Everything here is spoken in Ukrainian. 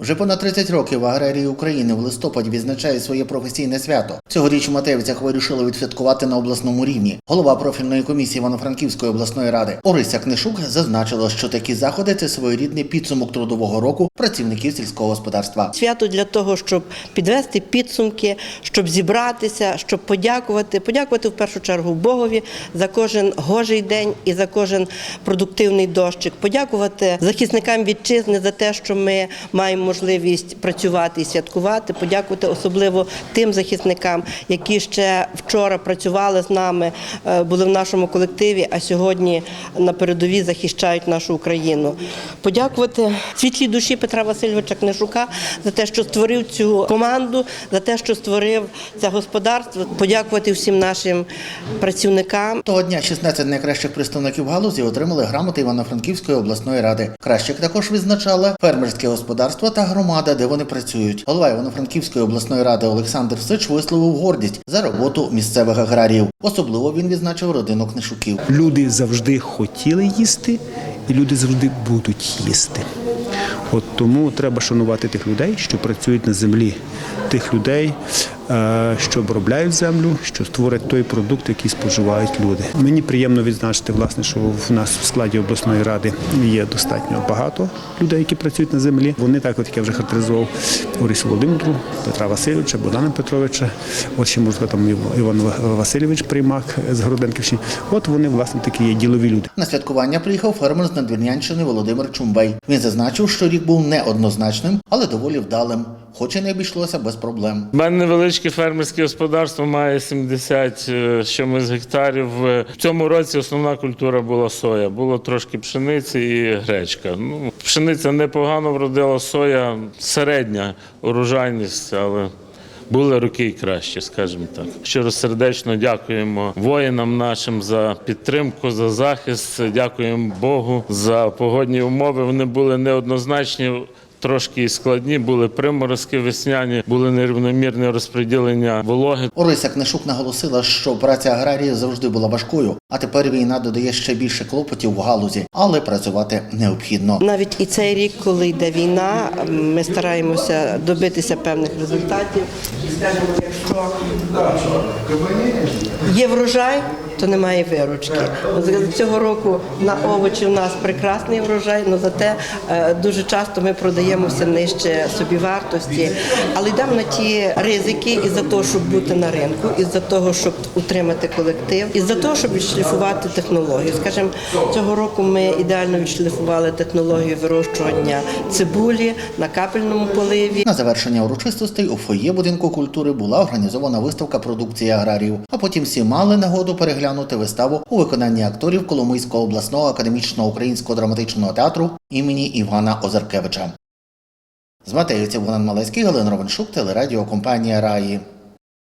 Вже понад 30 років аграрії України в листопаді відзначають своє професійне свято. Цьогоріч у Матевицях вирішили відсвяткувати на обласному рівні. Голова профільної комісії Івано-Франківської обласної ради Орися Книшук зазначила, що такі заходи це своєрідний підсумок трудового року працівників сільського господарства. Свято для того, щоб підвести підсумки, щоб зібратися, щоб подякувати. Подякувати в першу чергу Богові за кожен гожий день і за кожен продуктивний дощик. Подякувати захисникам вітчизни за те, що ми маємо можливість працювати і святкувати. Подякувати особливо тим захисникам, які ще вчора працювали з нами, е, були в нашому колективі, а сьогодні на передовій захищають нашу Україну. Подякувати світлій душі Петра Васильовича Книжука за те, що створив цю команду, за те, що створив це господарство. Подякувати всім нашим працівникам. Того дня 16 найкращих представників галузі отримали грамоти Івано-Франківської обласної ради. Кращих також відзначали фермерське господарство та громада, де вони працюють. Голова Івано-Франківської обласної ради Олександр Сич висловив гордість за роботу місцевих аграріїв. Особливо він відзначив родину книжуків. Люди завжди хотіли їсти, і люди завжди будуть їсти. От тому треба шанувати тих людей, що працюють на землі, тих людей, що обробляють землю, що створять той продукт, який споживають люди. Мені приємно відзначити, власне, що в нас в складі обласної ради є достатньо багато людей, які працюють на землі. Вони так, от як я вже характеризував Орису Володимиру, Петра Васильовича, Богдана Петровича, от ще можна там Іван Васильович Приймак з Городенківщини. От вони, власне, такі є ділові люди. На святкування приїхав фермер з Надвірнянщини Володимир Чумбей. Він зазначив, що рік був неоднозначним, але доволі вдалим, хоч і не обійшлося без проблем. У мене невеличке фермерське господарство має 70 е, чимось гектарів. Е, В цьому році основна культура була соя. Було трошки пшениці і гречка. Ну, пшениця непогано вродила, соя середня урожайність, але були роки і краще, скажімо так. Щиро сердечно дякуємо воїнам нашим за підтримку, за захист. Дякуємо Богу за погодні умови. Вони були неоднозначні. Трошки складні були приморозки весняні, були нерівномірне розподілення вологи. Орися Книшук наголосила, що праця аграріїв завжди була важкою, а тепер війна додає ще більше клопотів в галузі, але працювати необхідно. Навіть і цей рік, коли йде війна, ми стараємося добитися певних результатів. Скажімо, якщо є врожай, то немає виручки. З Цього року на овочі в нас прекрасний врожай, але зате е, дуже часто ми продаємося нижче собівартості. Але йдемо на ті ризики із-за того, щоб бути на ринку, із-за того, щоб утримати колектив, із-за того, щоб відшліфувати технологію. Скажімо, цього року ми ідеально відшліфували технологію вирощування цибулі на капельному поливі. На завершення урочистостей у фоє будинку культури була організована виставка продукції аграріїв. А потім всі мали нагоду переглянути виставу у виконанні акторів Коломийського обласного академічного українського драматичного театру імені Івана Озаркевича. З Матеївців Волан Малецький, Галина Ровеншук, телерадіокомпанія Раї.